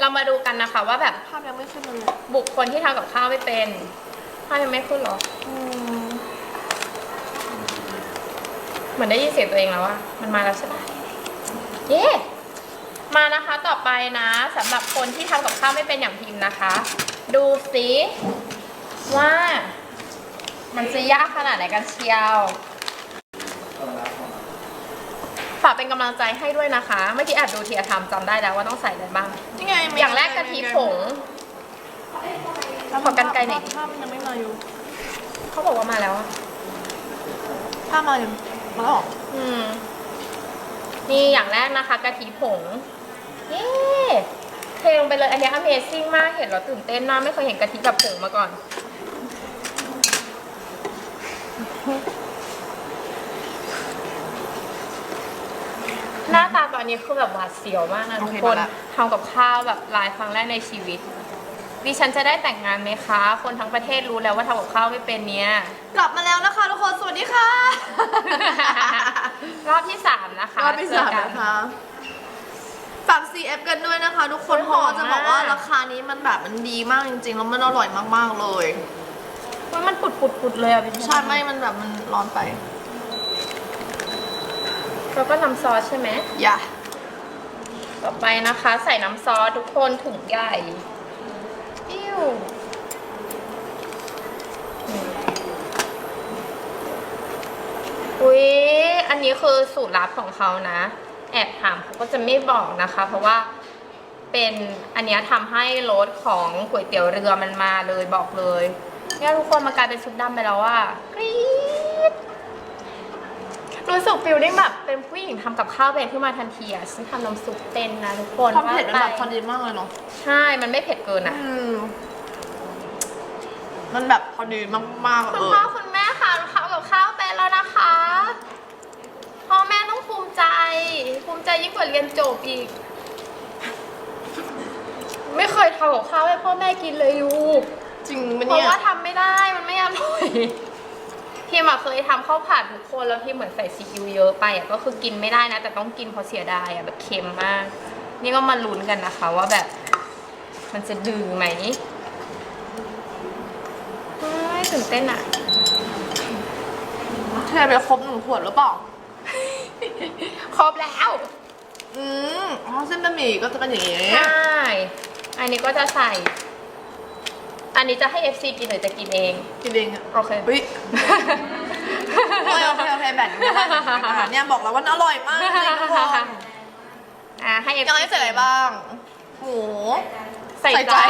เรามาดูกันนะคะ ว่าแบบภาพยังไม่ขึ้นมาเลยบุคคลที่ทำกับข้าวไม่เป็นข้าวยังไม่ขึ้นหรออืมเหมือนได้ยินเสียงตัวเองแล้วว่ามันมาแล้วใช่ปะเย้มานะคะต่อไปนะสำหรับคนที่ทำกับข้าวไม่เป็นอย่างพิมพ์นะคะ ดูสิว่า มันจะยากขนาดไหนกันเชียว ฝากเป็นกำลังใจให้ด้วยนะคะ เมื่อกี้แอบดูเทียทำจำได้แล้วว่าต้องใส่อะไรบ้าง นี่ไงมีอย่างแรกกะทิผง ขอกันไกลหน่อยดิภาพมันยังไม่มาอยู่เขาบอกว่ามาแล้วอะภาพมายังมาแล้วเหรออืม นี่อย่างแรกนะคะกะทิผง เย้เทลงไปเลยอันนี้ Amazing มาก เห็นแล้วตื่นเต้นมาก ไม่เคยเห็นกะทิกับผงมาก่อน หน้าตาตอนนี้คือแบบหวาดเสียวมากนะทุกคนทำกับข้าวแบบหลายครั้งแรกในชีวิตดิฉันจะได้แต่งงานไหมคะ คนทั้งประเทศรู้แล้วว่าทำกับข้าวไม่เป็นเนี้ยกลับมาแล้วนะคะทุกคน สวัสดีค่ะ รอบที่สามนะคะ รอบที่สามเจอกันนะคะฝาก CF กันด้วยนะคะ ทุกคนโอ้ยเพราะว่าจะบอกว่าหอมมากราคานี้มันแบบมันดีมากจริงๆ แล้วมันอร่อยมากๆเลยว่ามันปุดปุดปุดเลยอะพี่ใช่ไม่มันแบบมันร้อนไป แล้วก็น้ำซอสใช่ไหมอย่าต่อไปนะคะใส่น้ำซอสทุกคนถุงใหญ่อิ้วอืมอุ๊ยอันนี้คือสูตรลับของเขานะ แอบถามเขาก็จะไม่บอกนะคะ เพราะว่าเป็นอันเนี้ยทำให้รสของก๋วยเตี๋ยวเรือมันมาเลยบอกเลยเนี่ยทุกคนมากลายเป็นซุปดำไปแล้วว่ากรี๊ดรู้ สึกฟิลลิ่งแบบเป็นผู้หญิงทำกับข้าวเป็นขึ้นมาทันทีอะฉันทำน้ำซุปเป็นนะทุกคนความเผ็ดมันแบบว่าพอดีมากเลยเนาะใช่ มันไม่เผ็ดเกินอะอืมมันแบบพอดีมากๆคุเอณอพ่อคุณแม่ค่ะข้าวกับข้าวเป็นแล้วนะคะพ่อแม่ต้องภูมิใจ ภูมิใจยิ่งกว่าเรียนจบอีก ไม่เคยทำกับข้าวให้พ่อแม่กินเลยยูจริงปะเพราะเนี่ยว่าทำไม่ได้มันไม่อร่อย พี่มาเคยทำข้าวผัดทุกคนแล้วพี่เหมือนใส่ซีอิ๊วเยอะไปอะก็คือกินไม่ได้นะ แต่ต้องกินเพราะเสียดายอะแบบเค็มมาก นี่ก็มาลุ้นกันนะคะ ว่าแบบ มันจะดึงไหมเฮ้ยตื่นเต้นอะเทไปครบหนึ่งขวดหรือเปล่า ครบแล้วอืมอ๋อเส้นบะหมี่ก็จะเป็นอย่างนี้ ใช่ อันนี้ก็จะใส่อั นนี้จะให้ FC กินหรือจะกินเอง กินเองอะโอเค เฮ้ยโอเคโอเคโอเคแบ่งกันได้นะคะเนี่ยบอกแล้วว่าอร่อยมากจริงๆทุกคนอ่าให้ FC ยังไม่ใส่อะไรบ้าง หมู ใส่ใส่ใจ ใจ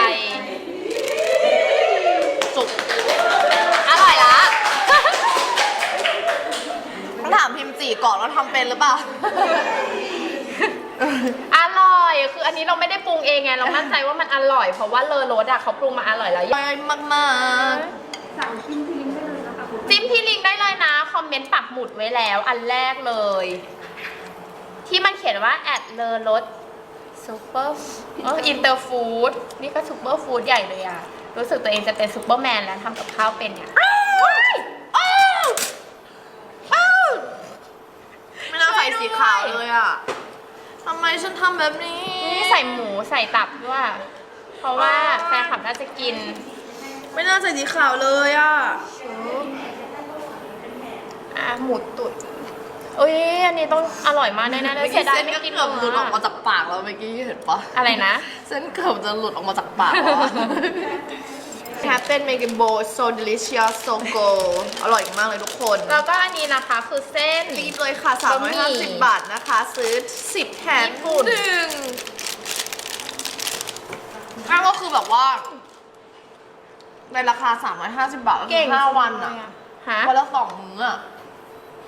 สุกอร่อยละ ต้องถามพิมพ์จีก่อนว่าทำเป็นหรือเปล่า อร่อย คืออันนี้เราไม่ได้ปรุงเองไง เรามั่นใจว่ามันอร่อย เพราะว่าเลอรสอะเขาปรุงมาอร่อยแล้วอร่อยมากจิ้มที่ลิงก์ได้เลยนะ คอมเมนต์ปักหมุดไว้แล้ว อันแรกเลย ที่มันเขียนว่าแอดเลอรสซูเปอร์เอออินเตอร์ฟู้ดนี่ก็ซูเปอร์ฟู้ดใหญ่เลยอะรู้สึกตัวเองจะเป็นซูเปอร์แมนแล้วทำกับข้าวเป็นเนี่ยอ้าวอ้าวอ้าวๆไม่น่าใส่สีขาวเลยอะ ทำไมฉันทำแบบนี้ นี่ใส่หมูใส่ตับด้วย เพราะว่าอ๋อแฟนคลับน่าจะกิน ไม่น่าใส่สีขาวเลยอะอะหมูตุ๋นอุ้ยอันนี้ต้องอร่อยมากแน่ๆเลเมื่ยอเสีกี้ยดายเส้นไม่ก็กินเกือบหลุดออกมาเนื้อจากปากแล้วเมื่อกี้เห็นปะอะไรนะ เส้นเกือบจะหลุดออกมาจากปากแล้วอะ Captain Make it bold so delicious so go อร่อยมากเลยทุกคนแล้วก็อันนี้นะคะคือเส้น รีบเลยค่ะ บะหมี่ 350 บาทนะคะ ซื้อ 10แถมญี่ปุ่น หนึ่งนั่นก็คือแบบว่า ในราคา 350 บาทก็คืเก่งอ5วันอะฮะวันละสองมื้ออะ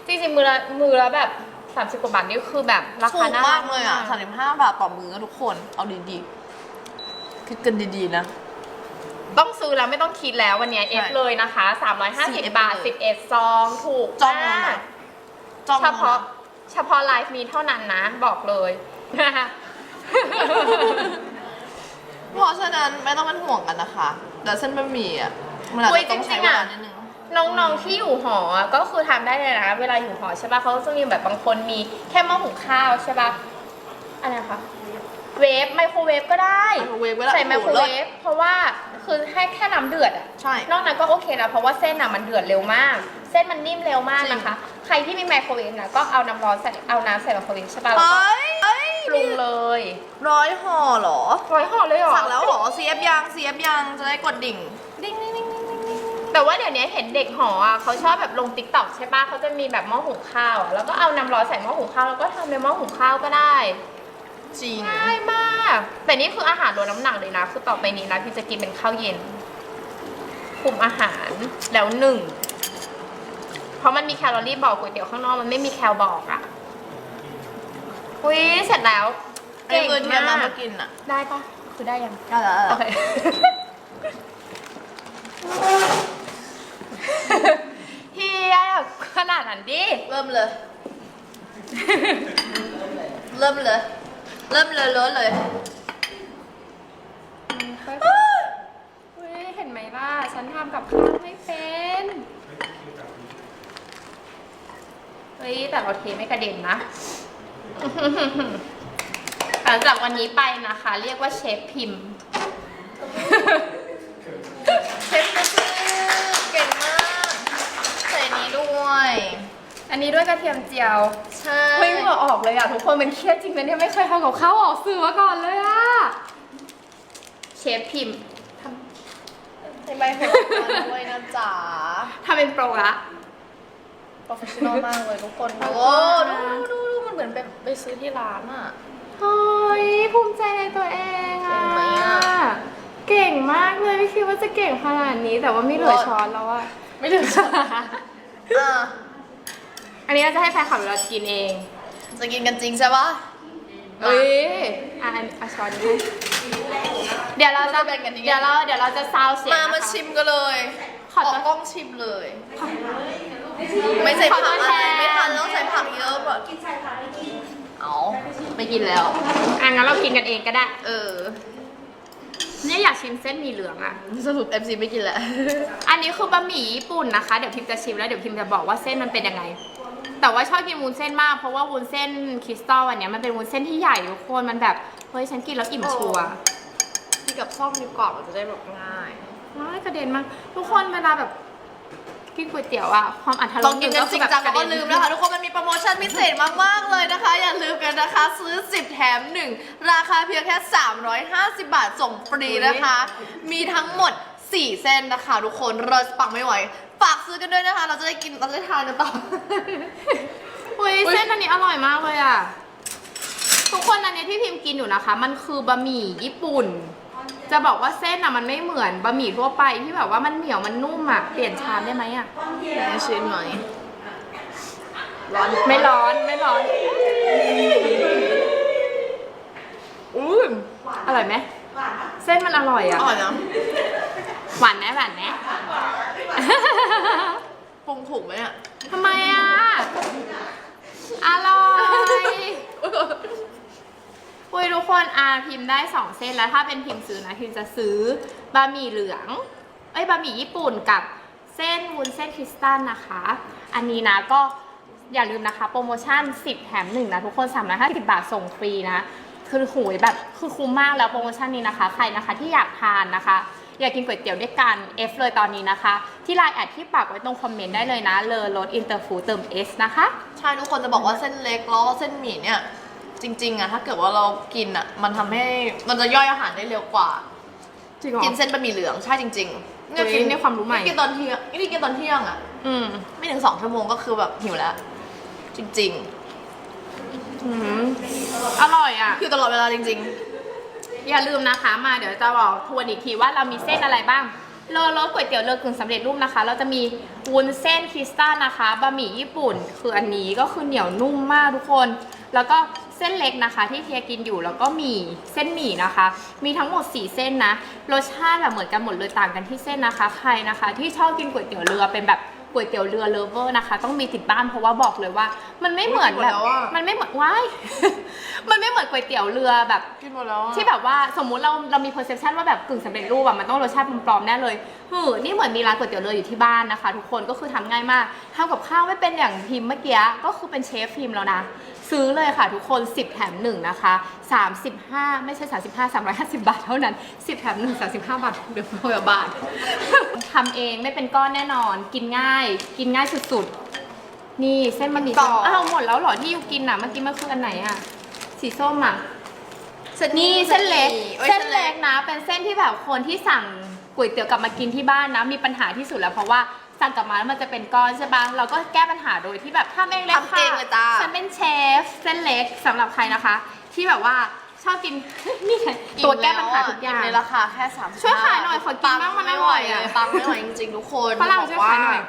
จริงๆมือละมือละแบบ 30 กว่าบาทนี่คือแบบราถูคากน่ารัมากเลยอะ35 บาทต่อมื้อทุกคน เอาดีๆ คิดกันดีๆนะ ต้องซื้อแล้วไม่ต้องคิดแล้ววันเนี้ยใช่ F เลยนะคะ 350 4F บาทเลย11 ซองถูกจ้องมาเลยกนะจ้องเฉพาะเฉพาะไลฟ์นี้เท่านั้นนะ บอกเลยเพราะฉะนั้นไม่ต้องเป็นห่วงกันนะคะแต่เส้นบะหมี่อะมันอาจอุ๊ยจะต้องใช้จริงๆเวอะ ลานิดนึง น้องๆที่อยู่หออะก็คือทำได้เลยนะ เวลาอยู่หอใช่ปะเขาจะมีแบบบางคนมีแค่หม้อหุงข้าวใช่ปะอะไรนะคะ เวฟไมโครเวฟก็ได้ ไมโครเวฟก็ได้ใส่ไมโครโอ้โหเวเลิศฟเพราะว่าคือให้แค่น้ำเดือดอะใช่นอกนั้นก็โอเคนะเพราะว่าเส้นอะมันเดือดเร็วมาก เส้นมันนิ่มเร็วมากนะคะ ใครที่มีไมโครเวฟนะก็เอาน้ำร้อนใส่เอาน้ำใส่ไมโครเวฟใช่ป่ะแล้วก็เอ้ยเอ้ยปรุงเลยร้อยห่อเหรอร้อยห่อเลยเหรอสั่งแล้วเหรอ CF ยัง CF ยังจะได้กดดิ่งดิ่งดิ่งดิ่งดิ่งดิ่งดิ่งแต่ว่าเดี๋ยวนี้เห็นเด็กหออะเขาชอบแบบลงติ๊กต็อกใช่ปะเขาจะมีแบบหม้อหุงข้าวอะแล้วก็เอาน้ำร้อนใส่หม้อหุงข้าวแล้วก็ทำในหม้อหุงข้าวก็ได้ จริง ง่ายมาก แต่นี่คืออาหารลดน้ำหนักเลยนะ คือต่อไปนี้นะพี่จะกินเป็นข้าวเย็น คุมอาหารแล้วหนึ่ง เพราะมันมีแคลอรี่บอกก๋วยเตี๋ยวข้างนอกมันไม่มีแคลบอกอะอุ้ยเสร็จแล้ว ไอ้คือเทียมมามากินอะได้ปะคือได้ยังได้แล้วโอเค เฮียขนาดนั้นดิ เริ่มเลย เริ่มเลย เริ่มเลยเริ่มเลยเฮ้ยเห็นไหมล่ะ ฉันทำกับข้าวไม่เป็น เฮ้ย แต่เราเทไม่กระเด็นนะ หลังจากวันนี้ไปนะคะ เรียกว่าเชฟพิมพ์ เชฟก็คือเก่งมาก ใส่นี้ด้วย อันนี้ด้วยกระเทียมเจียว ใช่เฮ้ยเหงื่อออกเลยอะทุกคนมันเครียดจริงนะเนี่ยไม่เคยทำกับข้าวออกสื่อมาก่อนเลยอะเชฟพิมพ์ทใส่ใบโหระพาด้วยนะจ๊ะำทำเป็นโปรละ โปรเฟชชั่นอลมากเลยทุกคนขอบโอ้คุณดูค่ะดูดูมันเหมือนไปไปซื้อที่ร้านอะ เฮ้ยภูมิใจในตัวเองอะเก่งไหมอะเก่งมากเลยไม่คิดว่าจะเก่งขนาดนี้แต่ว่าไม่เหลือช้อนแล้วอะไม่ถึงช้อนอะ อันนี้เราจะให้แฟนขับเรากินเองจะกินกันจริงใช่ปะเอ้ยอะอันเอาช้อนนี้ให้เดี๋ยวเราจะแบ่งกันยังไงเดี๋ยวเราเดี๋ยวเราจะซาวเสียงมานะคะมาชิมกันเลยขออโทอษกกล้องชิมเลย ไม่ใส่ผักขออะโทษไรแทนไม่ทันต้องใส่ผักเยอะแบบเอาไม่กินแล้ว อะงั้นเรากินกันเองก็ได้ เออ เนี่ยอยากชิมเส้นหมี่เหลืองอะสรุป MC ไม่กินแล้วอันนี้คือบะหมี่ญี่ปุ่นนะคะ เดี๋ยวพิมจะชิมแล้วเดี๋ยวพิมจะบอกว่าเส้นมันเป็นยังไง แต่ว่าชอบกินวุ้นเส้นมากเพราะว่าวุ้นเส้นคริสตัลอันเนี้ยมันเป็นวุ้นเส้นที่ใหญ่ทุกคนมันแบบเฮ้ยฉันกินแล้วอิ่มชัวร์ที่กับซ่อมนิ้วกรอบมันจะได้แบบง่ายว้ายกระเด็นมากทุกคนเวลาแบบกินก๋วยเตี๋ยวอะความอัธรลองสกินกันจริงจังแล้วก็ลืมนะคะทุกคนมันมีโปรโมชั่นพิเศษมากๆเลยนะคะ อย่าลืมกันนะคะ ซื้อ 10 แถม 1 ราคาเพียงแค่ 350 บาทส่งฟรีนะคะ มีทั้งหมด 4เส้นนะคะ ทุกคนเราจะปักไม่ไหวฝากซื้อกันด้วยนะคะ เราจะได้กินเราจะได้ทานกันต่อเฮ้ยเส้นอันนี้อร่อยมากเลยอะทุกคนอันเนี้ยที่พิมกินอยู่นะคะ มันคือบะหมี่ญี่ปุ่น จะบอกว่าเส้นอะมันไม่เหมือนบะหมี่ทั่วไปที่แบบว่ามันเหนียวมันนุ่มอะเปลี่ยนชามได้ไหมอะไหนชิมหน่อยร้อนไม่ร้อนไม่ร้อนอุ้ยอร่อยไหมเส้นมันอร่อยออะร่อยนะ หวานไหมหวานไหมปรุงถูกไหมเนี่ยทำไมอะอร่อยคุยทุกคนอาพิมพ์ได้สองเส้นแล้วถ้าเป็นพิมพ์ซื้อนะพิมพ์จะซื้อบะหมี่เหลืองเอ้ยบะหมี่ญี่ปุ่นกับเส้นวุ้นเส้นคริสตัลนะคะ อันนี้นะก็อย่าลืมนะคะ โปรโมชั่น 10 แถม1นะทุกคน350บาทส่งฟรีนะ คือโหยแบบคือคุ้มมากแล้วโปรโมชั่นนี้นะคะ ใครนะคะที่อยากทานนะคะ อยากกินก๋วยเตี๋ยวด้วยกัน F เลยตอนนี้นะคะ ที่ไลน์แอดที่ปักไว้ตรงคอมเมนต์ได้เลยนะเลอรถอินเตอร์ฟูเติม S นะคะ ใช่ทุกคนจะบอกว่าเส้นเล็กแล้วก็เส้นหมี่เนี่ย จริงๆอะถ้าเกิดว่าเรากินอะมันทำให้มันจะย่อยอาหารได้เร็วกว่า จริงเหรอ กินเส้นบะหมี่เหลืองใช่จริงๆเฮ้ยนี่ความรู้ใหม่ กินตอนเที่ยงนี่กินตอนเที่ยงอะอืมไม่ถึงสองชั่วโมงก็คือแบบหิวแล้ว จริงอืมอร่อยอะๆหิวตลอดเวลาจริง อย่าลืมนะคะมาเดี๋ยวจะบอกทวนอีกทีว่าเรามีเส้นอะไรบ้างเลอรสก๋วยเตี๋ยวเรือกึ่งสำเร็จรูปนะคะ เราจะมีวุ้นเส้นคริสตัลนะคะบะหมี่ญี่ปุ่น คืออันนี้ก็คือเหนียวนุ่มมากทุกคน แล้วก็เส้นเล็กนะคะ ที่เทียกินอยู่แล้วก็มีเส้นหมี่นะคะ มีทั้งหมด 4 เส้นนะรสชาติแบบเหมือนกันหมดเลยต่างกันที่เส้นนะคะ ใครนะคะ ที่ชอบกินก๋วยเตี๋ยวเรือเป็นแบบ ก๋วยเตี๋ยวเรือเลเวอร์นะคะ ต้องมีติดบ้านเพราะว่าบอกเลยว่า มันไม่เหมือนแบบหมดแล้วอะ มันไม่เหมือนว้าย มันไม่เหมือนก๋วยเตี๋ยวเรือแบบๆกินหมดแล้วอะที่แบบว่าสมมุติเราเรามี perception ว่าแบบกึ่งสำเร็จรูปอะมันต้องรสชาติปลอมๆแน่เลยหือนี่เหมือนมีร้านก๋วยเตี๋ยวเรืออยู่ที่บ้านนะคะ ทุกคนก็คือทำง่ายมากทำกับข้าวไม่เป็นอย่างพิมพ์เมื่อกี้ก็คือเป็นเชฟพิมพ์แล้วนะ ซื้อเลยค่ะทุกคน 10 แถม1นะคะ 35 ไม่ใช่ 35 350 บาทเท่านั้น 10 แถม1 35 บาทเดี๋ยวเดี๋ยวบาททำเองไม่เป็นก้อนแน่นอน กินง่าย กินง่ายสุดๆ นี่เส้นบะหมี่ต่ออ้าวหมดแล้วเหรอที่ยูกินอะเมื่อกี้มันคืออันไหนอะ สีส้มอะเส้นนี่เส้นเล็กอ้ยเส้นเล็กนะ เป็นเส้นที่แบบคนที่สั่งก๋วยเตี๋ยวกลับมากินที่บ้านนะ มีปัญหาที่สุดแล้วเพราะว่า สั่งกลับมาแล้วมันจะเป็นก้อนใช่ปะเราก็แก้ปัญหาโดยที่แบบทำเองเลยทำเองเลยจ้า ฉันเป็นเชฟเส้นเล็กสำหรับใครนะคะ ที่แบบว่าชอบกิน นี่ไงตัวแก้ปัญหาทุกอย่าง ในราคาแค่สามช่วยขายหน่อยขอกินบ้างมันอร่อยอะปังไม่ไหวจริงๆทุกคนฝรั่งบอกช่วยขายหน่อย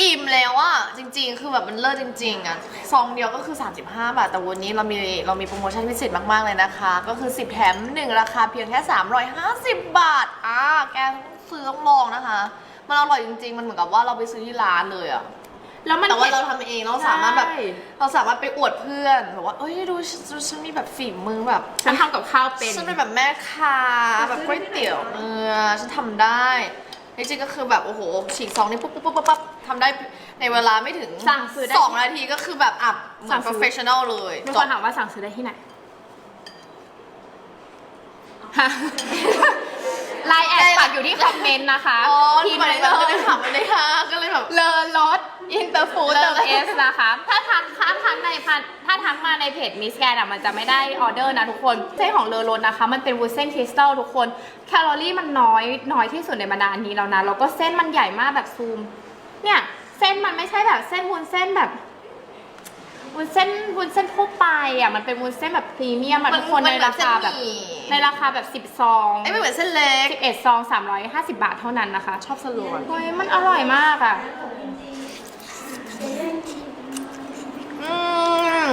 อิ่มแล้วอะจริง ๆ คือแบบมันเลิศจริงๆอะซองเดียวก็คือ 35 บาท แต่วันนี้เรามีเรามีโปรโมชั่นพิเศษมากๆเลยนะคะ ก็คือ 10 แถม 1 ราคาเพียงแค่ 350 บาทอ่าแกต้องซื้อต้องลองนะคะ มันอร่อยจริง ๆ มันเหมือนกับว่าเราไปซื้อที่ร้านเลยอะแล้วมันแต่ว่าผ็ดเราทำเองเราสามารถแบบ ใช่ เราสามารถไปอวดเพื่อนแบบว่าเอ้ยดูฉันดูฉันมีแบบฝีมือแบบฉันทำกับข้าวเป็น ฉันเป็นแบบแม่ค้าแบบก๋วยเตี๋ยวเนื้อฉันทำได้จริงๆก็คือแบบโอ้โหฉีกซองนี่ปุ๊บปุ๊บปุ๊บปุ๊บปุ๊บทำได้ในเวลาไม่ถึงสั่งซื้อได้สองนาทีก็คือแบบอับเหมืสั่อน งซื้อ professional เลยมีจคนบถามว่าสั่งซื้อได้ที่ไหน ไลน์แอดปักอยู่ที่คอมเมนต์นะคะอ๋อพิที่มพ์มันไปไม่เลได้ยถามไม่ได้ค่ะ ก็เลยแบบเลอรถอินเตอร์ฟูดเลเติอมเอสนะคะ ถ้าทักถ้าทักในพันถ้าทักมาในเพจมิสแกนอะมันจะไม่ได้ออเดอร์นะทุกคน เส้นของเลอรถนะคะ มันเป็นวูดเส้นคริสตัลทุกคน แคลอรี่มันน้อยน้อยที่สุดในบรรดาอันนี้แล้วนะ แล้วก็เส้นมันใหญ่มากแบบซูม เนี่ย เส้นมันไม่ใช่แบบเส้นวุ้นเส้นแบบ วุ้นเส้นวุ้นเส้นทั่วไปอะมันเป็นวุ้นเส้นแบบพรีเมียมอะทุกคนในราคาแบบในราคาแบบ 10 ซองไอ้ยไม่เหมือนเส้นเล็ก 11 ซอง 350 บาทเท่านั้นนะคะ ชอบสลัวเฮ้ยมันอร่อยมากอะอืม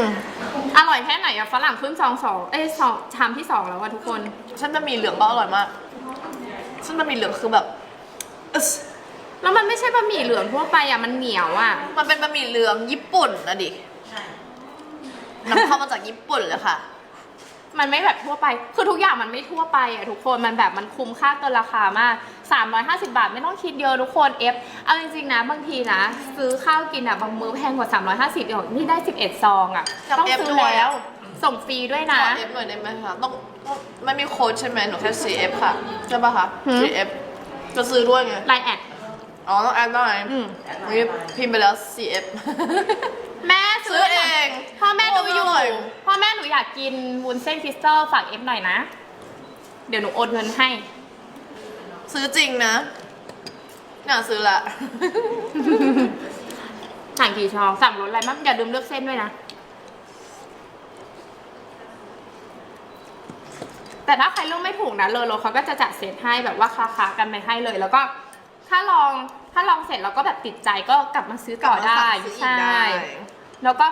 อร่อยแค่ไหนอะฝรั่งขึ้นซองสองเอ้ยสองชามที่สองแล้วอะทุกคน เส้นบะหมี่เหลืองก็อร่อยมากเส้นบะหมี่เหลืองคือแบบอึ๊สแล้วมันไม่ใช่บะหมี่เหลืองทั่วไปอะมันเหนียวอะมันเป็นบะหมี่เหลืองญี่ปุ่นนะดิ นำเข้ามาจากญี่ปุ่นเลยค่ะ มันไม่แบบทั่วไป คือทุกอย่างมันไม่ทั่วไปอะทุกคน มันแบบมันคุ้มค่าเกินราคามาก 350 บาทไม่ต้องคิดเยอะทุกคน F เอาจริงๆนะบางทีนะ ซื้อข้าวกินอะบางมื้อแพงกว่า 350อีกนี่ได้ 11 ซองอะอยากต้อง F ซื้อด้วยแล้วอะส่งฟรีด้วยนะขอ F หน่อยได้ไหมคะต้องต้องไม่มีโค้ดใช่ไหมหนูแค่ CF ค่ะ ใช่ป่ะคะหืม CF จะซื้อด้วยไงไลน์แอด อ๋อต้องแอดหน่อยอืมนี่พิมพ์ไปแล้ว CF แม่ซื้อเองพ่อแม่ดูอยู่โอ้ยพ่อแม่หนูอยากกินวุ้นเส้นคริสตัลฝากเอฟหน่อยนะ เดี๋ยวหนูโอนเงินให้ ซื้อจริงนะน่าซื้อละสั่งกี่ชองสั่งรสอะไรบ้างอย่าลืมเลือกเส้นด้วยนะ แต่ถ้าใครเลือกไม่ถูกนะเลอโลเขาก็จะจัดเซตให้แบบว่าคาๆกันไปให้เลย แล้วก็ถ้าลอง ถ้าลองเสร็จแล้วก็แบบติดใจก็กลับมาซื้อต่อได้ซื้ออีกใช่ได้แล้วก็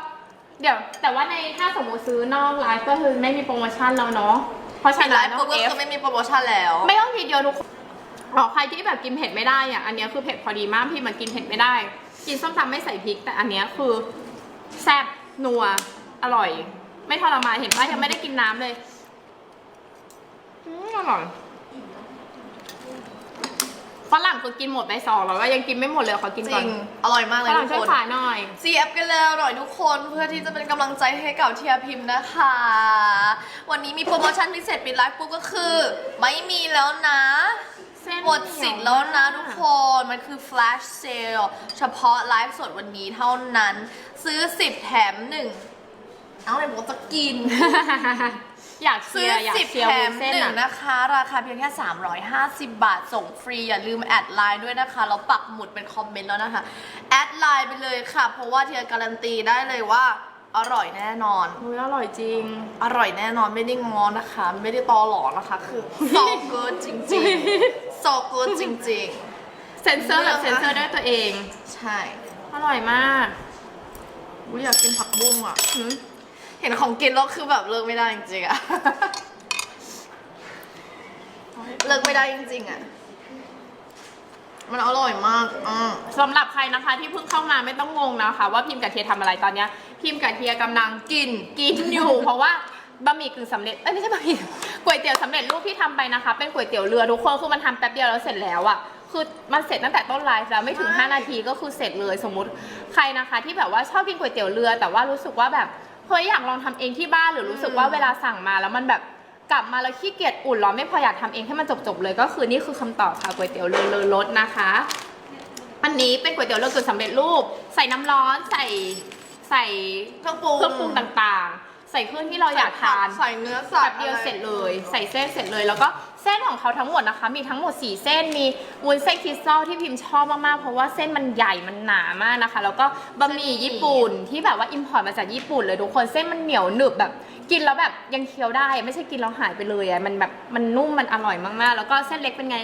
เดี๋ยว แต่ว่าในถ้าสมมติซื้อนอกไลฟ์ก็คือไม่มีโปรโมชั่นแล้วเนาะเพราะฉะปิดไลนั้นฟ์น้ปุ๊อบงก็เอฟคือไม่มีโปรโมชั่นแล้ว ไม่ต้องคิดเยอะทุกคนอ๋อใครที่แบบกินเผ็ดไม่ได้อะอันเนี้ยคือเผ็ดพอดีมากพี่มันกินเผ็ดไม่ได้ กินส้มตำไม่ใส่พริก แต่อันเนี้ยคือแซ่บนัวอร่อย ไม่ทรมานเห็นป่ะยังไม่ได้กินน้ำเลยอืมอร่อย ฝรั่งคือกินหมดไปสองแล้วว่ายังกินไม่หมดเลยขอกินจก่อรินง อร่อยมากเลฝยรั่งทุกช่วยคนขายหน่อย CF กันแล้วหน่อยทุกคนเพื่อที่จะเป็นกำลังใจให้กับเทียพิมพ์นะคะ วันนี้มีโปรโมชั่นพิเศษปิดไลฟ์ปุ๊บก็คือ ไม่มีแล้วนะเส้นหมดสิทธิ์แล้วนะทุกคน มันคือ flash sale เฉพาะไลฟ์สดวันนี้เท่านั้น ซื้อ 10 แถม 1 เอาเลยบอกว่าจะกิน อยากเชีซื้อยร์อยาก10เชียร์แถวุ้มนเส้นหนึ่งอะนะคะ ราคาเพียงแค่ 350 บาทส่งฟรี อย่าลืมแอดไลน์ด้วยนะคะแล้วปักหมุดเป็นคอมเมนต์แล้วนะคะ แอดไลน์ไปเลยค่ะ เพราะว่าเทียการันตีได้เลยว่า อร่อยแน่นอน อุ๊ยอร่อยจริง อร่อยแน่นอนไม่ได้งอนะคะ ไม่ได้ตอหลอนะคะ คือ so good จริงๆ so good จริง เซนเซอร์แบบเซนเซอร์ด้วยตัวเอง ๆ ใช่ อร่อยมาก อุ๊ยอยากกินผักบุ้งอะหืมเห็นของกินแล้วคือแบบเลิกไม่ได้จริงๆอะเลิกไม่ได้จริงๆอะมันอร่อยมากอืมสำหรับใครนะคะที่เพิ่งเข้ามาไม่ต้องงงนะคะ ว่าพิมพ์กับเทียทำอะไรตอนเนี้ย พิมพ์กับเทียกำลังกินกินอยู่ เพราะว่าบะหมี่กึ่งสำเร็จเอ้ยไม่ใช่บะหมี่ก๋วยเตี๋ยวสำเร็จรูปที่ทำไปนะคะ เป็นก๋วยเตี๋ยวเรือทุกคนคือมันทำแป๊บเดียวแล้วเสร็จแล้วอะ่ะคือมันเสร็จตั้งแต่ต้นไลฟ์แล้วไม่ถึงใช่5นาทีก็คือเสร็จเลยสมมุติใครนะคะ ที่แบบว่าชอบกินก๋วยเตี๋ยวเรือ แต่ว่ารู้สึกว่าแบบ เฮ้ยอยากลองทำเองที่บ้านหรือรู้สึกว่าเวลาสั่งมาแล้วมันแบบกลับมาแล้วขี้เกียจอุ่นหรอไม่พออยากทำเองให้มันจบๆเลย ก็คือนี่คือคำตอบค่ะก๋วยเตี๋ยวเรือเลอรสนะคะ อันนี้เป็นก๋วยเตี๋ยวเรือกึ่งสำเร็จรูป ใส่น้ำร้อนใส่ใส่เครื่องปรุงเครื่องปรุงต่างๆ ใส่เครื่องที่เราอยากทาน ใส่เนื้อสัแบตบว์เดียวอะไร เสร็จเลย ใส่เส้นเสร็จเลยแล้วก็ เส้นของเขาทั้งหมดนะคะ มีทั้งหมด 4 เส้น มีวุ้นเส้นคริสตัลที่พิมพ์ชอบมากๆ เพราะว่าเส้นมันใหญ่ มันหนามากนะคะ แล้วก็บะหมี่ญี่ปุ่นที่แบบว่าอิมพอร์ตมาจากญี่ปุ่นเลยทุกคน เส้นมันเหนียวหนึบแบบ กินแล้วแบบยังเคี้ยวได้ ไม่ใช่กินแล้วหายไปเลยอะมันแบบมันนุ่ม มันอร่อยมากๆ แล้วก็เส้นเล็กเป็นไง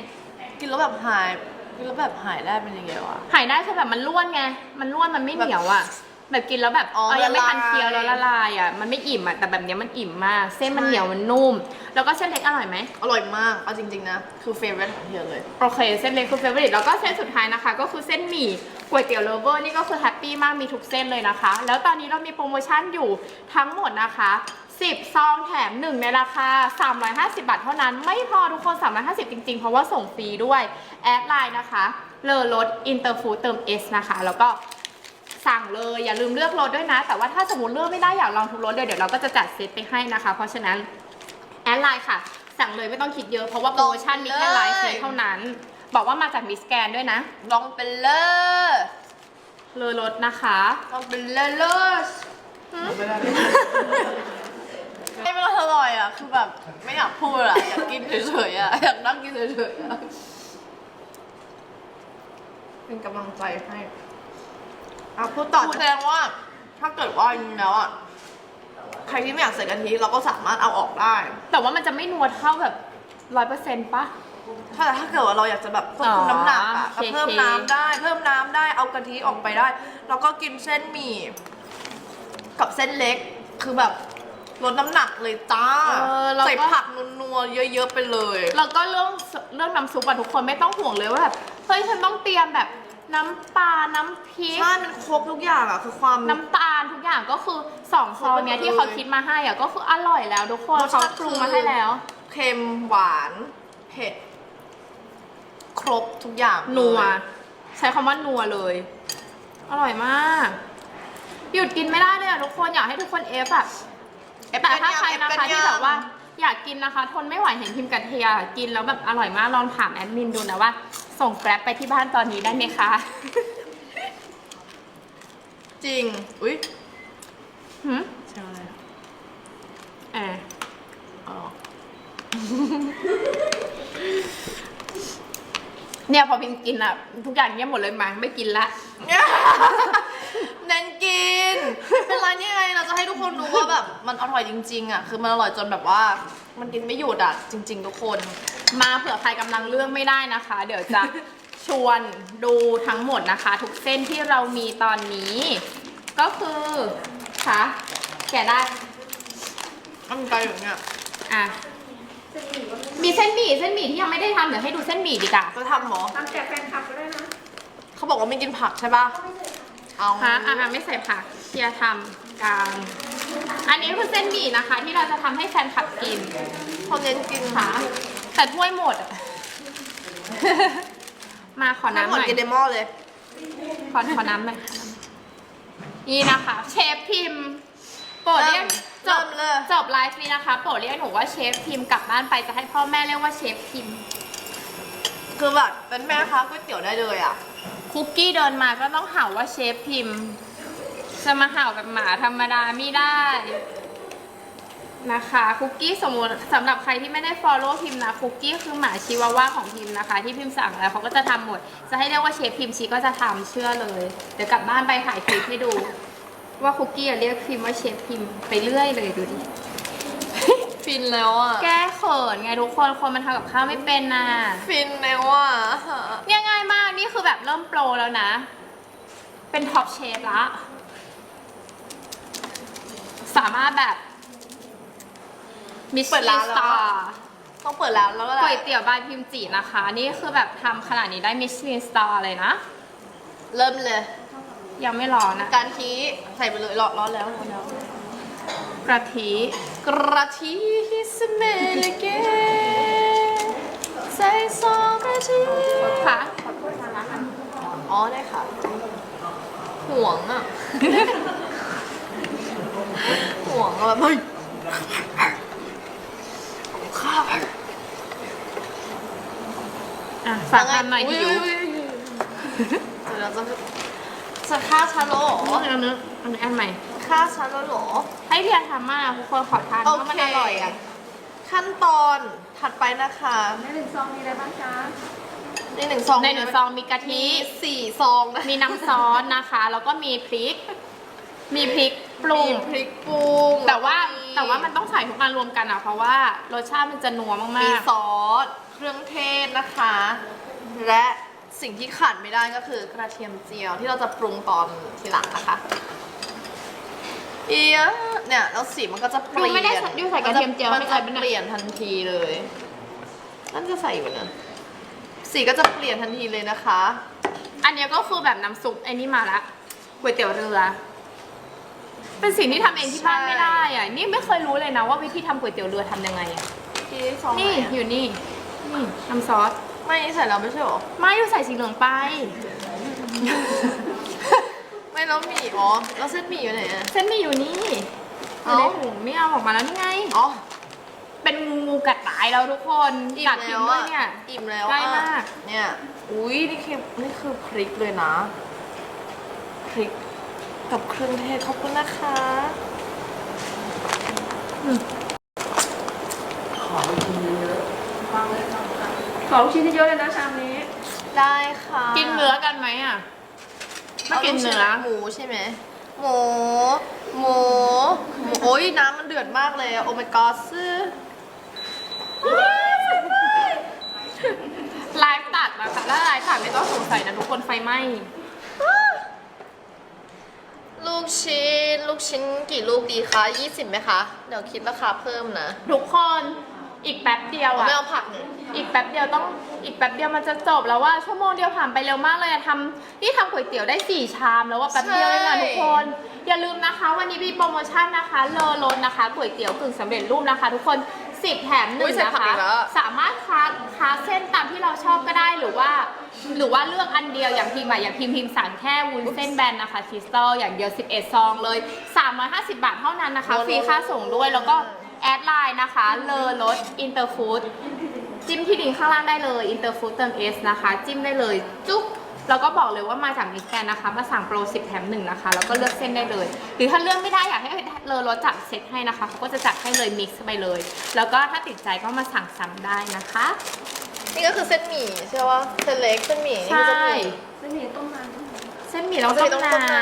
กินแล้วแบบหายกินแล้วแบบหายได้เป็นยังไงวะ หายได้คือแบบมันร่วนไง มันร่วน มันไม่เหนียวอะ แบบกินแล้วแบบอ๋อเออยังไม่ทันละลายเคี้ยวแล้วละลายอะมันไม่อิ่มอะแต่แบบเนี้ยมันอิ่มมาก เส้นมันเหนียวมันนุ่ม แล้วก็เส้นเล็กอร่อยไหมอร่อยมากเอาจริง ๆ นะ คือเฟเวอร์ของเฮียเลย โอเคเส้นเล็กคือเฟเวอร์แล้วก็เส้นสุดท้ายนะคะ ก็คือเส้นหมี่ก๋วยเตี๋ยวเลเวอร์นี่ก็คือแฮปปี้มากมีทุกเส้นเลยนะคะ แล้วตอนนี้เรามีโปรโมชั่นอยู่ทั้งหมดนะคะ 10 ซองแถม 1 ในราคา 350 บาทเท่านั้นไม่พอทุกคน 350 จริง ๆ เพราะว่าส่งฟรีด้วยแอดไลน์นะคะเลอรถอินเตอร์ฟูเติม S นะคะ แล้วก็ สั่งเลยอย่าลืมเลือกรถด้วยนะ แต่ว่าถ้าสมมติเลือกไม่ได้อยากลองทุกรถเลยเดี๋ยวเราก็จะจัดเซตไปให้นะคะ เพราะฉะนั้นแอดไลน์ค่ะ สั่งเลยไม่ต้องคิดเยอะเพราะว่าโปรโมชั่นมีแค่ไลฟ์นี้เท่านั้น บอกว่ามาจากมิสแกนด้วยนะ ลองเป็นเลอร์เลอรถนะคะ ลองเป็นเลอร์เลอร์ไม่เป็นอร่อยอะคือแบบไม่อยากพูดอะอยากกินเฉยๆอะอยากนั่งกินเฉยๆอะเป็นกำลังใจให้ อะพูดต่อแสดงว่า ถ้าเกิดว่าจริงๆแล้วอะใครที่ไม่อยากใส่กะทิเราก็สามารถเอาออกได้ แต่ว่ามันจะไม่นัวเท่าแบบร้อยเปอร์เซ็นต์ปะ ถ้าแต่ถ้าเกิดว่าเราอยากจะแบบควบคุมอ๋อน้ำหนักอะโอก็เคเพิ่มโอเคน้ำได้ เพิ่มน้ำได้เอากะทิออกไปได้ แล้วก็กินเส้นหมี่กับเส้นเล็กคือแบบลดน้ำหนักเลยจ้าเออแล้วก็ ใส่ผักนัวๆเยอะๆไปเลย แล้วก็เรื่องเรื่องน้ำซุปอะทุกคนไม่ต้องห่วงเลยว่าแบบเฮ้ยฉันต้องเตรียมแบบ น้ำปลา น้ำพริก ใช่ มันครบทุกอย่างอะ คือความ น้ำตาลทุกอย่างก็คือสองซองเนี้ยที่เขาคิดมาให้อะก็คืออร่อยแล้วทุกคนรสเขาชาติ ปรุงมาให้แล้ว เค็มหวาน เผ็ด ครบทุกอย่างนัว เลยใช้คำว่านัวเลย อร่อยมาก หยุดกินไม่ได้เลยอะทุกคนอยากให้ทุกคนเอฟแบบ เอฟแต่กันถ้ายังใครเอฟนะกันคะที่ยังแบบว่า อยากกินนะคะ ทนไม่ไหวเห็นพิมพ์กระเทียกินแล้วแบบอร่อยมากลองถามแอดมินดูนะว่า ส่งแกร็บไปที่บ้านตอนนี้ได้ไหมคะ จริง อุ้ยหืมใช่เอออ๋อเนี่ยพอพิมพ์กินอะทุกอย่างเงียบหมดเลยมาไม่กินละ เน้นกินไม่เป็นไรนี่ไงเราจะให้ทุกคนรู้ว่าแบบมันอร่อยจริง ๆอะคือมันอร่อยจนแบบว่า มันกินไม่หยุดอะจริง ๆ ทุกคน มาเผื่อใครกำลังเลือกไม่ได้นะคะ เดี๋ยวจะ ชวนดูทั้งหมดนะคะ ทุกเส้นที่เรามีตอนนี้ ก็คือคะแกะได้มันมีไกลอย่างเงี้ยอะมีเส้นหมี่เส้นหมี่ที่ยังไม่ได้ทำเดี๋ยวให้ดูเส้นหมี่ดีกว่าจะทำเหรอทำแจกแฟนคลับก็ได้นะเขาบอกว่าไม่กินผักใช่ป่ะ เอาฮะอะไม่ใส่ผักเชียร์ทำกลาง อันนี้คือเส้นหมี่นะคะ ที่เราจะทำให้แฟนคลับกินเขาเน้นกินค่ะ แต่ถ้วยหมดอะ มาขอน้ำน้ำหหมดน่อย กินเดมอลเลย ขอขอน้ำหน่อยนี่นะคะ เชฟพิมพ์โปรดเรียกจเริ่บมเลย จบไลฟ์นี้นะคะโปรดเรียกหนูว่าเชฟพิมพ์กลับบ้านไปจะให้พ่อแม่เรียกว่าเชฟพิมพ์ คือแบบเป็นแม่ค้าก๋วยเตี๋ยวได้เลยอะ คุกกี้เดินมาก็ต้องเห่าว่าเชฟพิมพ์ จะมาเห่าแบบหมาธรรมดาไม่ได้ นะคะ คุกกี้สมมติสำหรับใครที่ไม่ได้ follow พิมพ์นะ คุกกี้คือหมาชิวาว่าของพิมพ์นะคะ ที่พิมพ์สั่งแล้วเขาก็จะทำหมด จะให้เรียกว่าเชฟพิมพ์ชีก็จะทำเชื่อเลย เดี๋ยวกลับบ้านไปถ่ายคลิปให้ดู ว่าคุกกี้อะเรียกพิมพ์ว่าเชฟพิมพ์ไปเรื่อยเลยดูดิ ฟินแล้วอะ แก้เขินไงทุกคนคนมันทำกับข้าวไม่เป็นน่ะฟินแล้วอะ เนี่ยง่ายมากนี่คือแบบเริ่มโปรแล้วนะ เป็นท็อปเชฟละ สามารถแบบมิชเปิดลิร้านนสแล้วตาอะ ร์ต้องเปิดร้านแล้วก็แหละก๋วยเตี๋ยวบายพิมจีนะคะ นี่คือแบบทำขนาดนี้ได้มิชลินสตาร์เลยนะ เริ่มเลย ยังไม่ร้อนนะ การทีใส่ไปเลยร้อนร้อนแล้วร้อนแล้ว กระทิ กระทีสเมลเกใส่ซองกระทีค่ะอ๋อได้ค่ะ ห่วงอะ ห่วงอะแบบไม่ข้าวอะฝากกันหน่อยที่อยู่เดี๋ยวเราจะจะฆ่าฉันแล้วเหรออันนี้อันนี้อันใหม่ ฆ่าฉันแล้วเหรอ ให้เพียรทำมากทุกคนขอทานเพโอราะมันเคอร่อยอะขั้นตอนถัดไปนะคะในหนึ่งซองมีอะไรบ้างคะในหนึ่งซองในหนึ่งซองมีกะทิ มีสี่ซองนะมีน้ำซอสนะคะ แล้วก็มีพริก มีพริกปรุมีงพริกปรุงแต่ว่าล้ก็แต่ว่ามันต้องใส่ทุกอันรวมกันอะ เพราะว่ารสชาติมันจะนัวมีมากซอสเครื่องเทศนะคะ และสิ่งที่ขาดไม่ได้ก็คือกระเทียมเจียวที่เราจะปรุงตอนทีหลังนะคะเอียะเนี่ยแล้วสีมันก็จะเปๆดูลี่ยนไม่ได้ดูใส่กระเทียมเจียวมันไม่จะใส่เป็นเปลี่ยนทันทีเลยนั่นจะใส่อยู่นะสีก็จะเปลี่ยนทันทีเลยนะคะ อันเนี้ยก็คือแบบน้ำซุปไอ้นี่มาละก๋วยเตี๋ยวเรือ เป็นสิ่งที่ทำเองที่บ้านไม่ได้อะนี่ไม่เคยรู้เลยนะว่าวิธีทำก๋วยเตี๋ยวเรือทำยังไงอะที่ซองไหนนี่อะอยู่นี่ นี่น้ำซอส ไม่ใส่แล้วไม่ใช่หรอ ไม่ดูใส่สีเหลืองไป ไม่แล้วหมี่อ๋อแล้วเส้นหมี่อยู่ไหนอะ เส้นหมีอยู่นี่อยู่เอ้าในถุงไม่เอาออกมาแล้วนี่ไง อ๋อเป็นงูกัดตายแล้วทุกคนอิ่กัมดทิ้แล้งวด้วอะยเนี่ย อิ่มแล้วใกล้อะมาก เนี่ยอุ้ยนี่คือนี่คือพริกเลยนะพริกกับเครื่องเทศขอบคุณนะคะขอลูกชิ้นเยอะๆเลยนะชามนี้ ได้ค่ะกินเนื้อกันไหมอะ ไม่กินเนื้อหมูใช่ไหมหมูหมูหมูโอ้ยน้ำมันเดือดมากเลยอะโอเมก้าซื้อไลฟ์ตัดนะคะถ้าไลฟ์ตัดไม่ต้องสงสัยนะทุกคนไฟไหม้ลูกชิ้น ลูกชิ้นกี่ลูกดีคะ 20ไหมคะ เดี๋ยวคิดราคาเพิ่มนะ ทุกคน อีกแป๊บเดียวเอาอะไม่เอาผักเนี่ยอีกแป๊บเดียวต้องอีกแป๊บเดียวมันจะจบแล้วว่าชั่วโมงเดียวผ่านไปเร็วมากเลยอะทำนี่ทำก๋วยเตี๋ยวได้สี่ชามแล้วว่าแป๊บเดียวเองอะทุกคน อย่าลืมนะคะ วันนี้มีโปรโมชั่นนะคะเลอรสนะคะก๋วยเตี๋ยวกึ่งสำเร็จรูปนะคะ ทุกคน10แถมหนึ่อุ๊งยใส่นะผักคะ อีกแล้วสามารถค้าค้าเส้นตามที่เราชอบก็ได้หรือว่า หรือว่าเลือกอันเดียวอย่างพิมพ์อะอย่างพิมพ์พิมพ์สั่งแค่วุ้นเส้นแบนนะคะคริสตัลอย่างเดียว 11 ซองเลย 350 บาทเท่านั้นนะคะฟรีค่าส่งด้วยแล้วก็ แอดไลน์นะคะ เลอรสอินเตอร์ฟู้ดจิ้มที่ลิงก์ข้างล่างได้เลยอินเตอร์ฟู้ดเติมเอสนะคะ จิ้มได้เลย จุ๊บแล้วก็บอกเลยว่ามาจากมิสแกนนะคะ มาสั่งโปร 10 แถมหนึ่งนะคะ แล้วก็เลือกเส้นได้เลย หรือถ้าเลือกไม่ได้อยากให้เลอรสจัดเซตให้นะคะเขาก็จะจัดให้เลยมิกซ์ไปเลย แล้วก็ถ้าติดใจก็มาสั่งซ้ำได้นะคะ นี่ก็คือเส้นหมี่ใช่ปะเส้นเล็กเส้นหมี่นี่ใช่คือเส้นหมี่ไม่มีต้มนานเส้นหมี่เราเราต้ต้อองงนาต้มนา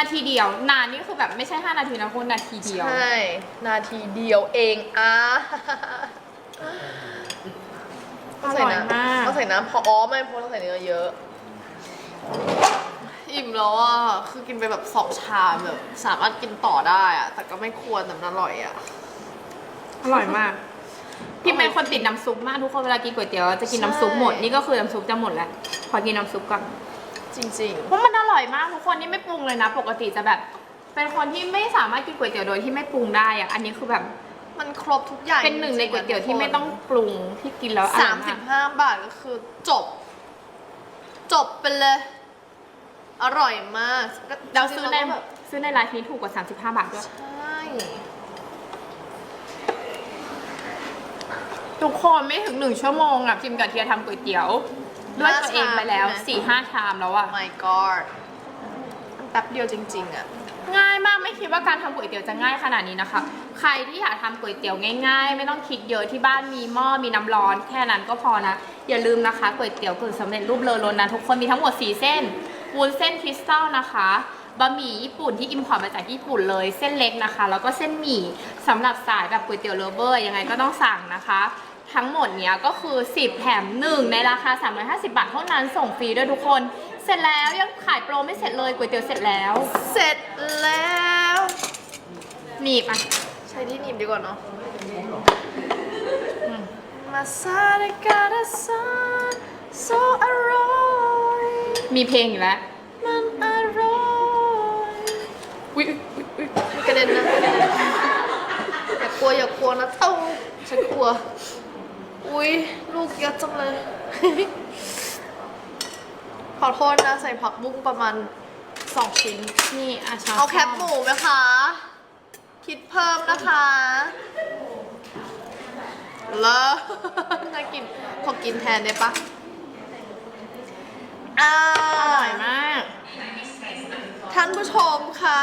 นนิดนนึงนาทีเดียวนานนี่คือแบบไม่ใช่ 5 นาทีนะคุณนาทีเดียว ใช่นาทีเดียวเองอะอร่อยมาก ต้องใส่น้ำพออ๋อไม่เพราะต้องใส่เนื้อเยอะ อิ่มแล้วอะคือกินไปแบบสองชามแบบสามารถกินต่อได้อะแต่ก็ไม่ควรแต่มันอร่อยอะอร่อยมากพี่เป็นคนติดน้ำซุปมากทุกคนเวลากินก๋วยเตี๋ยวจะกินน้ำซุปหมดใช่นี่ก็คือน้ำซุปจะหมดแล้วขอกินน้ำซุปก่อน จริงเพราะมันอร่อยมากทุกคนนี่ไม่ปรุงเลยนะ ปกติจะแบบ เป็นคนที่ไม่สามารถกินก๋วยเตี๋ยวโดยที่ไม่ปรุงได้อะอันนี้คือแบบๆมันครบทุกอย่างเป็นหนึ่งในก๋วยเตี๋ยวที่ไม่ต้องปรุงที่กินแล้วอร่สาอยมสิมากบห้าบาทก็คือจบ จบไปเลย อร่อยมากเราซื้อในจริงๆก็แบบซื้อในร้านนี้ถูกกว่า 35 บาทด้วยใช่ทุกคนไม่ถึงหนึ่งชั่วโมงอะพิมกับเทียทำก๋วยเตี๋ยว ด้วยตัวเองไปแล้ว4ี่ห้าชามแล้วอะ my god มันแป๊บเดียวจริง ๆ อะ ง่ายมากไม่คิดว่าการทำก๋วยเตี๋ยวจะง่ายขนาดนี้นะคะ ใครที่อยากทำก๋วยเตี๋ยวง่าย ๆ ไม่ต้องคิดเยอะที่บ้านมีหม้อมีน้ำร้อนแค่นั้นก็พอนะ อย่าลืมนะคะก๋วยเตี๋ยวกึ่งสำเร็จรูปเลอโรนนะทุกคนมีทั้งหมด 4 เส้นวุ้นเส้นคริสตัลนะคะบะหมี่ญี่ปุ่นที่อิมพอร์ตมาจากญี่ปุ่นเลยเส้นเล็กนะคะ แล้วก็เส้นหมี่สำหรับสายแบบก๋วยเตี๋ยวเลฟเวอร์ยังไงก็ต้องสั่งนะคะ ทั้งหมดเนี้ยก็คือ 10 แถม 1 ในราคา 350 บาทเท่านั้นส่งฟรีด้วยทุกคน เสร็จแล้วยังขายโปรไม่เสร็จเลยก๋วยเตี๋ยวเสร็จแล้ว เสร็จแล้วหนีบอะ ใช้ที่หนีบดีกว่าเนาะอืมมาซาเดกาดาซานโซอร่อยมีเพลงอยู่แล้ว มันอร่อยอุ๊ยอุ๊ยอุ๊ยมีกระเด็นนะอย่ากลัวอย่ากลัวนะเต้าฉันกลัว อุ้ยลูกเยอะจังเลย ขอโทษนะใส่ผักบุ้งประมาณ2ชิ้น นี่อาชาเอาแคบหมูไหมคะ คิดเพิ่มนะคะเลอน่ากิน ขอกินแทนได้ปะอ่าอร่อยมาก ท่านผู้ชมคะ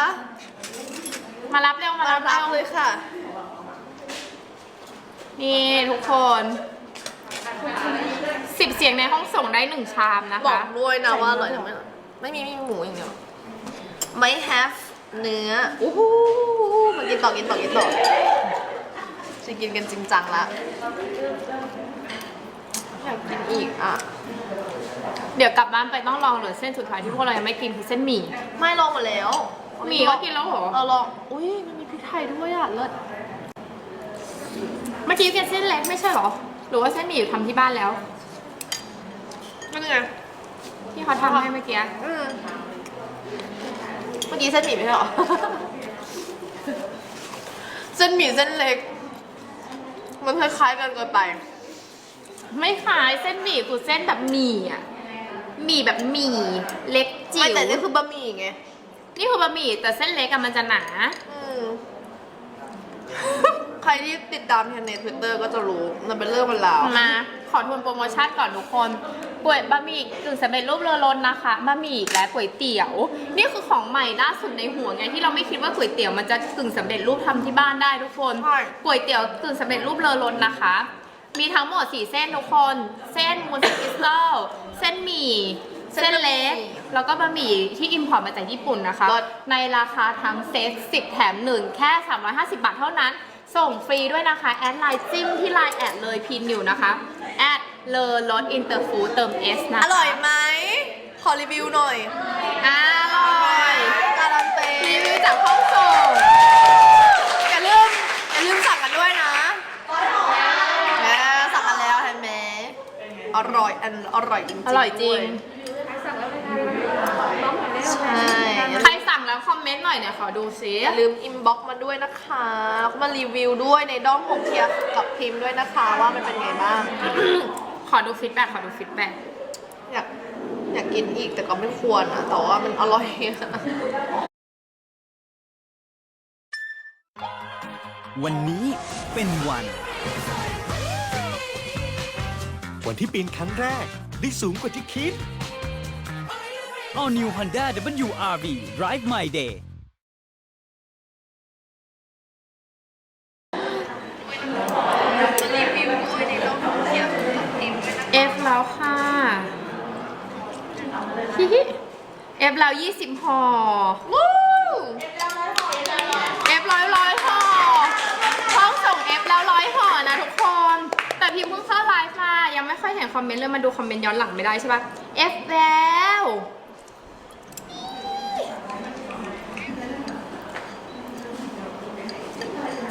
มารับเร็ว มามารับรัเร็บว เลยค่ะ นี่ทุกคน สิบเสียงในห้องส่งได้หนึ่งชามนะบอคะ กด้วยนะว่าอร่อยทำไมล่ะไม่มีไม่มีหมูอย่างเดียว ไม่ have เนื้ออู้หูมากินต่อกินต่อกินต่อจะกินกันจริงจังละอยากกินอีกอะ เดี๋ยวกลับบ้านไปต้องลองเลยเส้นสุดท้ายที่พวกเรายังไม่กินคือเส้นหมี่ ไม่ลองหมดแล้วหมี่ก็กินแล้วเหรอ เราลอง อุ้ยมันมีพริกไทยด้วยอะเลิศเมื่อกี้กินเส้นเล็กไม่ใช่เหรอ หรือว่าเส้นหมี่อยู่ทำที่บ้านแล้วนั่นไงที่เขาทำให้เมื่อกี้อืมเมื่อกี้เส้นหมี่ไม่ใช่เหรอ เส้นหมี่เส้นเล็ก มันคล้ายๆกันเกินไป ไม่คล้ายเส้นหมี่คือเส้นแบบหมี่อะหมี่แบบหมี่เล็กจิ๋ไม่วแต่นี่คือบะหมี่ไง นี่คือบะหมี่แต่เส้นเล็กอะมันจะหนา อืมใค รที่ติดตามเทรนในทวิตเตอร์ก็จะรู้มันเป็นเรื่องเป็นราวมาขอทวนโปรโมชั่นก่อนทุกคนก๋วยบะหมี่กึ่งสำเร็จรูปเรือล้นนะคะบะหมี่และก๋วยเตี๋ยว นี่คือของใหม่ล่าสุดในหัวไงที่เราไม่คิดว่าก๋วยเตี๋ยวมันจะกึ่งสำเร็จรูปทำที่บ้านได้ทุกคนใช่ก๋วยเตี๋ยวกึ่งสำเร็จรูปเรือล้นนะคะ มีทั้งหมด4เส้นทุกคน เส้นมูนสคริสตัลเส้นหมี่เส้เส้นนบะหมี่เล็ก แล้วก็บะหมี่ที่อิมพอร์ตมาจากญี่ปุ่นนะคะรสในราคาทั้งเซต10 แถม 1 แค่ 350 บาทเท่านั้น ส่งฟรีด้วยนะคะ แอดไลน์จิ้มที่ไลน์แอดเลยพีนิวนะคะ แอดเลอรสอินเตอร์ฟูเติม S นะคะอร่อยไหมขอรีวิวหน่อยอร่อยการันตีรีวิวจากห้องส่งอย่าลืมอย่าลืมสั่งกันด้วยนะแหมสั่งกันแล้วเห็นไหมอร่อยอันอร่อยจริงๆอร่อยจริง ใครสั่งแล้วเลยนะน้องหน่อยได้ใช่ใครสั่งแล้วคอมเมนต์หน่อยเนี่ยขอดูซิอย่าลืมอินบ็อกมาด้วยนะคะแล้วก็มารีวิวด้วยในด้อมของเทียร์กับพิมพ์ด้วยนะคะว่ามันเป็นไงบ้าง ขอดูฟีดแบ็กขอดูฟีดแบ็กอยากอยากกินอีกแต่ก็ไม่ควรอะแต่ว่ามันอร่อยอะวันนี้เป็นวัน วันที่ปีนครั้งแรกได้สูงกว่าที่คิด All New Honda WRV Drive My Day รีวิวด้วยในด้อมของเทียร์กับพิมพ์ด้วยนะคะเอฟแล้วค่ะฮิฮิเอฟแล้วยี่สิบห่อวู้เอฟร้อยร้อยห่อห้องส่งเอฟแล้วร้อยห่อนะทุกคน แต่พิมพ์เพิ่งเข้าไลฟ์มายังไม่ค่อยเห็นคอมเมนต์เลยมาดูคอมเมนต์ย้อนหลังไม่ได้ใช่ปะเอฟแล้ว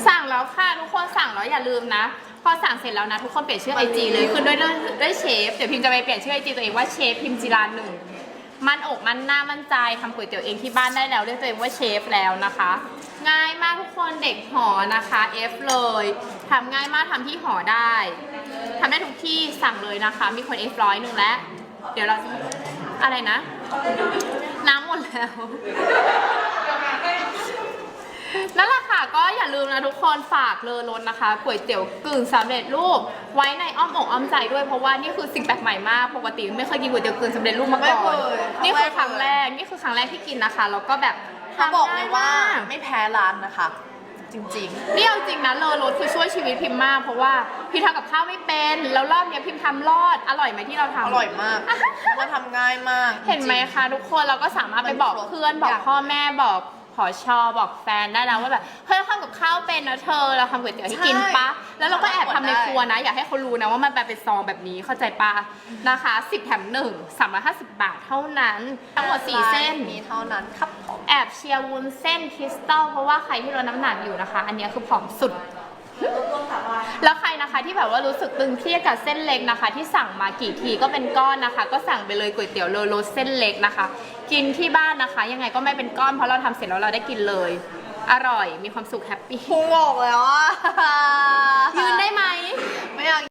สั่งแล้ว ค่ะทุกคนสั่งแล้วอย่าลืมนะ พอสั่งเสร็จแล้วนะ ทุกคนเปลี่ยนชื่อไอจีเลยคือด้วยด้วยด้วยเชฟเดี๋ยวพิมพ์จะไปเปลี่ยนชื่อไอจีตัวเองว่าเชฟพิมพ์จิราหนึ่งมันอกมันหน้ามั่นใจทำก๋วยเตี๋ยวเองที่บ้านได้แล้วเรียกตัวเองว่าเชฟแล้วนะคะ ง่ายมากทุกคนเด็กหอนะคะ F เลยทำง่ายมากทำที่หอได้ทำได้ทุกที่สั่งเลยนะคะ มีคน F ร้อยหนึ่งแล้ว เดี๋ยวเราจะอะไรนะ น้ำหมดแล้ว นั่นแหละค่ะก็อย่าลืมนะทุกคนฝากเลอรนนะคะก๋วยเตี๋ยวกึ่งสำเร็จรูป ไว้ในอ้อมอกอ้อมใจด้วยเพราะว่านี่คือสิ่งแปลกใหม่มากปกติไม่เคยกินก๋วยเตี๋ยวกึ่งสำเร็จรูปมาก่อนไม่เคยนี่คือครั้งแรกนี่คือครั้งแรกที่กินนะคะแล้วก็แบบเขาบอกเลยว่าทำง่มกไม่แพ้ร้านนะคะ จริงนี่เอาจริงนะเลอรสคือช่วยชีวิตพิมพ์มาก เพราะว่าพิมพ์ทำกับข้าวไม่เป็นแล้วรอบเนี้ยพิมพ์ทำรอดอร่อยไหมที่เราๆทำ อร่อยมากว่าทำง่ายมากเห็นไหมจริง คะทุกคนเราก็สามารถไปบอกมันครบเพื่อนบอกอย่างพ่อแม่บอกผ อชอบอกแฟนได้แล้วว่าแบบเฮ้ยเราทำกับข้าวเป็นนะเธอเราทำก๋วยเตี๋ยวให้กินปะแล้วเราก็แอบทำในครัวนะ อยากให้เขารู้นะว่ามันเป็นซองแบบนี้เข้าใจปะนะคะ10แถม1 350 บาทเท่านั้น ทั้งหมด4เส้น มีเท่านั้นครับผมแอบเชียร์วุ้นเส้นคริสตัลเพราะว่าใครที่ลดน้ำหนักอยู่นะคะ อันเนี้ยคือผอมสุด แล้วใครนะคะที่แบบว่ารู้สึกตึงเครียดกับเส้นเล็กนะคะ ที่สั่งมากี่ทีก็เป็นก้อนนะคะ ก็สั่งไปเลยก๋วยเตี๋ยวโลโลเส้นเล็กนะคะ กินที่บ้านนะคะ ยังไงก็ไม่เป็นก้อนเพราะเราทำเสร็จแล้วเราได้กินเลย อร่อยมีความสุขแฮปปี้พุงออกแล้วอะยืนได้ไหม